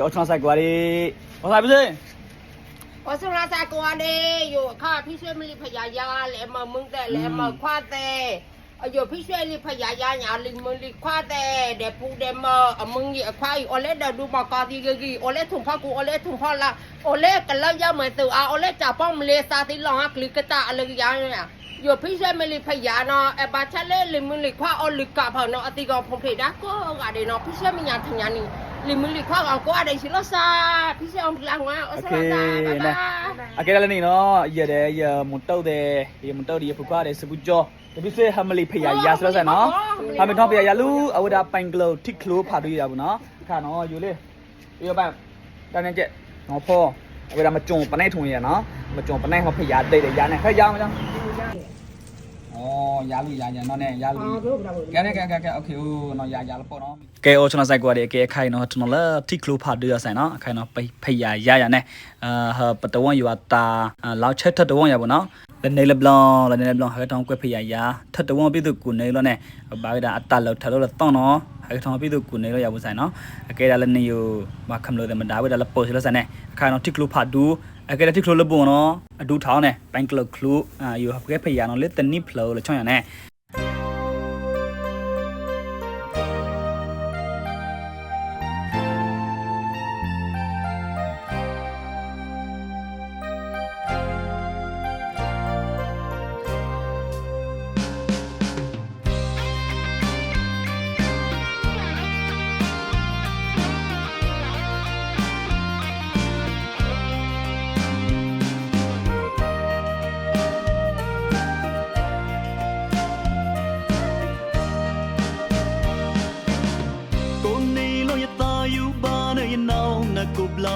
我唱啥歌的？我啥不是？我是拉萨过的，有看皮水里拍呀呀，来么蒙的，来么夸的，有皮水里拍呀呀，伢里蒙里夸的，来铺的么，蒙也夸，我来的都么高的个个，我来土炮古，我来土炮啦，我来跟老家们走啊，我来找帮我们来啥的，让俺里个大那个样呀。有皮水没里拍呀呢，哎，把车来里蒙里夸，我里搞跑呢，阿弟个碰皮打过，阿弟呢皮水没伢听伢呢。 တာကိုကတဲ့နော်ဖိရွှဲမညာထညာနီလိမလိခွာကောင်ကိုအတဲ့ရှိလို့စာဖိရွှဲအောင်လာငါအစရာတာဘာဘာအကဲလည်းနေနော်ရတဲ့ရမတုတ်တဲ့ရမတုတ်ဒီဖူကွာတဲ့စပူကျော်တပိစေဟမလီဖယာယာဆိုစနော်ဟာမတော့ဖယာယာလူအဝဒပိုင်ကလိုတစ်ကလိုဖာတွေ့ရဘူးနော်ခါနော်ယူလေပြပါတန်းနေကျနော်ဖောအဝဒမကြုံပနိုင်ထုံရနော်မကြုံပနိုင်မဖယာတိတ်တယ်ရနေခက်ရမလားဩ ရလူရရနော်နဲ့ရလူ ကဲကဲကဲကဲโอเคဟိုနော်ရရလပေါ့နော်ကဲအော်ကျွန်တော်စိုက်ကွာတယ်ကဲခိုင်နော်ကျွန်တော်လည်းတိကလိုဖာđưaဆိုင်နော်ခိုင်နော်ပိဖိရရရနဲ့အာဟပတဝန်ယူတာလောက်ချက်ထတဝန်ရပါနော်လည်းနေလဘလန်လည်းနေလဘလန်ဟဲတောင်ကွက်ဖိရရထတဝန်ပြီးသူကုနေလို့နဲ့ဘာကဒါအတလောက်ထလို့တော့နော်ဟဲထောင်ပြီးသူကုနေလို့ရပါဆိုင်နော်အကဲဒါလည်းနေယူမခမလို့တယ်မဒါဝဲဒါလည်းပို့စလို့ဆိုင်နဲ့ခိုင်နော်တိကလိုဖာဒူ အကဲဒါတိကလိုလဘနော်အဒူထောင်းနဲ့ပိုင်ကလကလူအာယူဟကဲဖိရနော်လေတနိဖလိုလို့ချောင်းရနဲ့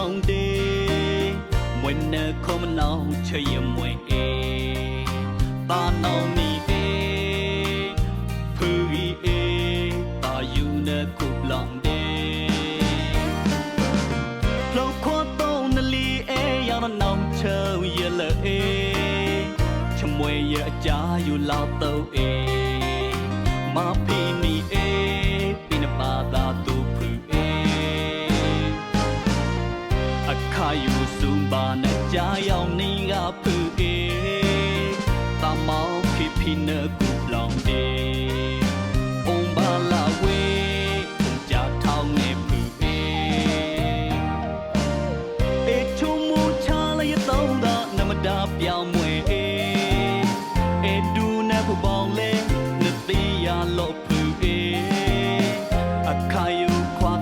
ងទេមួយនៅខំណងជាមួយអេតាណងនេះទេភឺអេតាយូនៅគូប្លងទេលោកខត់តូនលីអេយ៉ាងណងឈើយលើអេជាមួយយាចាយូឡោតទៅអេមកពីនេះអេ စုံပါနဲ့ကြာရောက်နေကဖူအေတမောင်ဖိဖိနကူလောင်တေအုံပါလာဝေုံကြထောင်းနေဖူအေအေချုံမူချလာရတော့တာနမတာပြောင်းမွေအေအေဒူနေဖပေါင်းလေနတိယလို့ဖူအေအခါယူခွာ